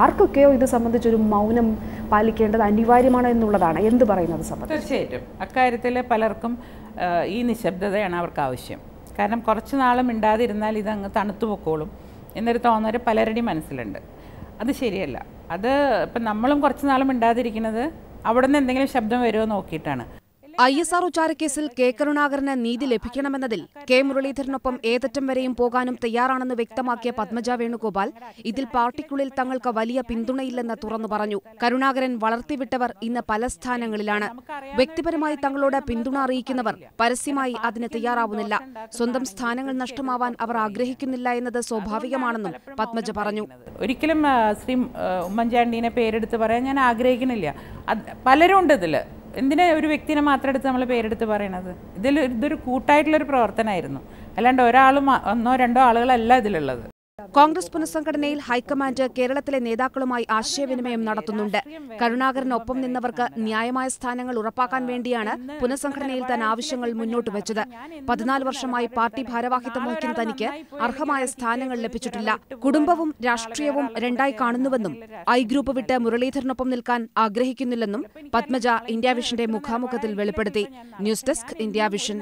ആർക്കൊക്കെയോ ഇത് സംബന്ധിച്ചൊരു മൗനം പാലിക്കേണ്ടത് അനിവാര്യമാണ് എന്നുള്ളതാണ്. എന്ത് പറയുന്നത് സംബന്ധിച്ച്? തീർച്ചയായിട്ടും. അക്കാര്യത്തിൽ പലർക്കും ഈ നിശബ്ദതയാണ് അവർക്ക് ആവശ്യം കാരണം കുറച്ച് നാളും മിണ്ടാതിരുന്നാൽ ഇതങ്ങ് തണുത്തു പൊക്കോളും എന്നൊരു തോന്നൽ പലരുടെയും മനസ്സിലുണ്ട്. അത് ശരിയല്ല. അത് ഇപ്പം നമ്മളും കുറച്ച് നാളും മിണ്ടാതിരിക്കുന്നത് അവിടെ നിന്ന് എന്തെങ്കിലും ശബ്ദം വരുമോ നോക്കിയിട്ടാണ്. ഐ എസ് ആർ കേസിൽ കെ. കരുണാകരന് നീതി ലഭിക്കണമെന്നതിൽ കെ. മുരളീധരനൊപ്പം ഏതറ്റം വരെയും പോകാനും തയ്യാറാണെന്ന് വ്യക്തമാക്കിയ പത്മജ വേണുഗോപാൽ ഇതിൽ പാർട്ടിക്കുള്ളിൽ തങ്ങൾക്ക് വലിയ പിന്തുണയില്ലെന്ന് തുറന്നു പറഞ്ഞു. കരുണാകരൻ വളർത്തിവിട്ടവർ ഇന്ന് പല സ്ഥാനങ്ങളിലാണ്. വ്യക്തിപരമായി തങ്ങളോട് പിന്തുണ അറിയിക്കുന്നവർ പരസ്യമായി അതിന് തയ്യാറാവുന്നില്ല. സ്വന്തം സ്ഥാനങ്ങൾ നഷ്ടമാവാൻ അവർ ആഗ്രഹിക്കുന്നില്ല എന്നത് സ്വാഭാവികമാണെന്നും പത്മജ പറഞ്ഞു. ഒരിക്കലും ശ്രീ ഉമ്മൻചാണ്ടിനെ പേരെടുത്ത് പറയാൻ ഞാൻ ആഗ്രഹിക്കുന്നില്ല. പലരും ഉണ്ട് ഇതിൽ എന്തിനാ ഒരു വ്യക്തിനെ മാത്രം എടുത്ത് നമ്മൾ പേരെടുത്ത് പറയണത്? ഇതിൽ ഇതൊരു കൂട്ടായിട്ടുള്ളൊരു പ്രവർത്തനമായിരുന്നു അല്ലാണ്ട് ഒരാളും ഒന്നോ രണ്ടോ ആളുകളല്ല ഇതിലുള്ളത്. കോൺഗ്രസ് പുനഃസംഘടനയിൽ ഹൈക്കമാൻഡ് കേരളത്തിലെ നേതാക്കളുമായി ആശയവിനിമയം നടത്തുന്നുണ്ട്. കരുണാകരനൊപ്പം നിന്നവർക്ക് ന്യായമായ സ്ഥാനങ്ങൾ ഉറപ്പാക്കാൻ വേണ്ടിയാണ് പുനഃസംഘടനയിൽ താൻ ആവശ്യങ്ങൾ മുന്നോട്ട് വെച്ചത്. പതിനാല് വർഷമായി പാർട്ടി ഭാരവാഹിത്വം വഹിക്കുന്ന തനിക്ക് അർഹമായ സ്ഥാനങ്ങൾ ലഭിച്ചിട്ടില്ല. കുടുംബവും രാഷ്ട്രീയവും രണ്ടായി കാണുന്നുവെന്നും ഐ ഗ്രൂപ്പ് വിട്ട് മുരളീധരനൊപ്പം നിൽക്കാൻ ആഗ്രഹിക്കുന്നില്ലെന്നും പത്മജ ഇന്ത്യ വിഷന്റെ മുഖാമുഖത്തിൽ വെളിപ്പെടുത്തി. News desk India vision.